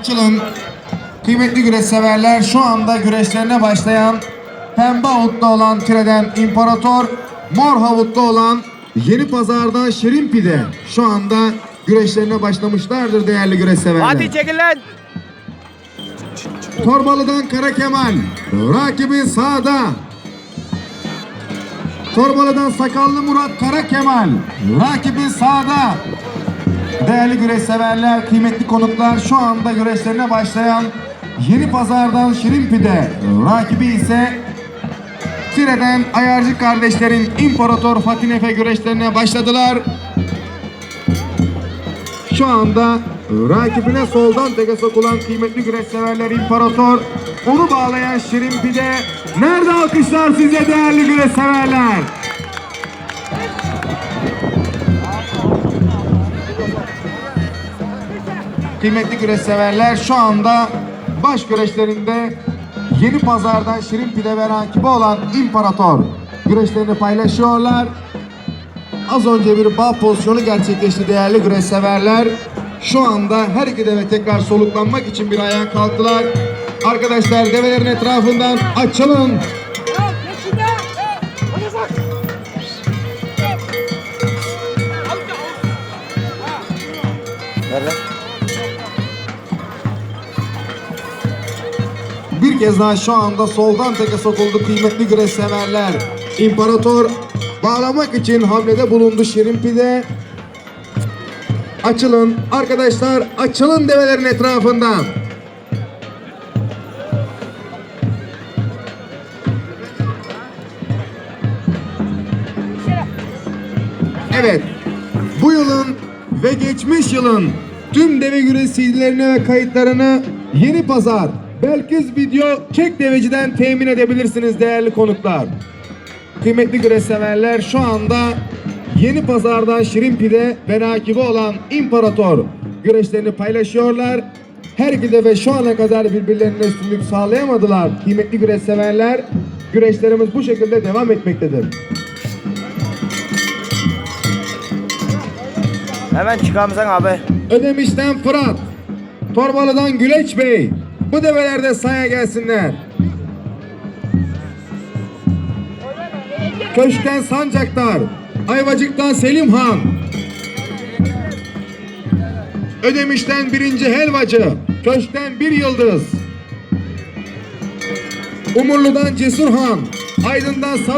Açılın. Kıymetli güreş severler şu anda güreşlerine başlayan pembe havutta olan Tire'den İmparator, mor havutta olan Yeni Pazar'dan Şirin Pide şu anda güreşlerine başlamışlardır değerli güreş severler. Hadi çekil lan. Torbalı'dan Kara Kemal. Rakibi sağda. Torbalı'dan Sakallı Murat Kara Kemal. Rakibi sağda. Değerli güreş severler, kıymetli konuklar şu anda güreşlerine başlayan Yeni Pazar'dan Şirin Pide. Rakibi ise Tire'den Ayarcı kardeşlerin İmparator Fatih Nefe güreşlerine başladılar. Şu anda rakibine soldan teke sokulan kıymetli güreş severler İmparator. Onu bağlayan Şirin Pide. Nerede alkışlar size değerli güreş severler? Kıymetli güreş severler şu anda baş güreşlerinde Yeni Pazar'dan Şirin Pide ve rakibi olan İmparator güreşlerini paylaşıyorlar. Az önce bir bağ pozisyonu gerçekleşti değerli güreş severler. Şu anda her iki deve tekrar soluklanmak için bir ayağa kalktılar. Arkadaşlar develerin etrafından açılın. Bir kez daha şu anda soldan teke sokuldu kıymetli güreş severler. İmparator bağlamak için hamlede bulundu Şirin Pide. Açılın arkadaşlar açılın develerin etrafından. Evet. Bu yılın ve geçmiş yılın tüm deve güreş CD'lerini ve kayıtlarını Yeni Pazar Belkiz Video Kek Deveci'den temin edebilirsiniz değerli konuklar. Kıymetli güreş severler şu anda Yeni Pazar'dan Şirin Pide ve rakibi olan İmparator güreşlerini paylaşıyorlar. Her iki deve şu ana kadar birbirlerine üstünlük sağlayamadılar. Kıymetli güreş severler güreşlerimiz bu şekilde devam etmektedir. Hemen çıkarmışsın abi. Ödemiş'ten Fırat, Torbalı'dan Güleç Bey. Bu develerde sahaya gelsinler. Köşkten Sancaktar, Ayvacık'tan Selim Han. Ödemiş'ten birinci helvacı, Köşkten bir yıldız. Umurlu'dan Cesur Han, Aydın'dan Sarı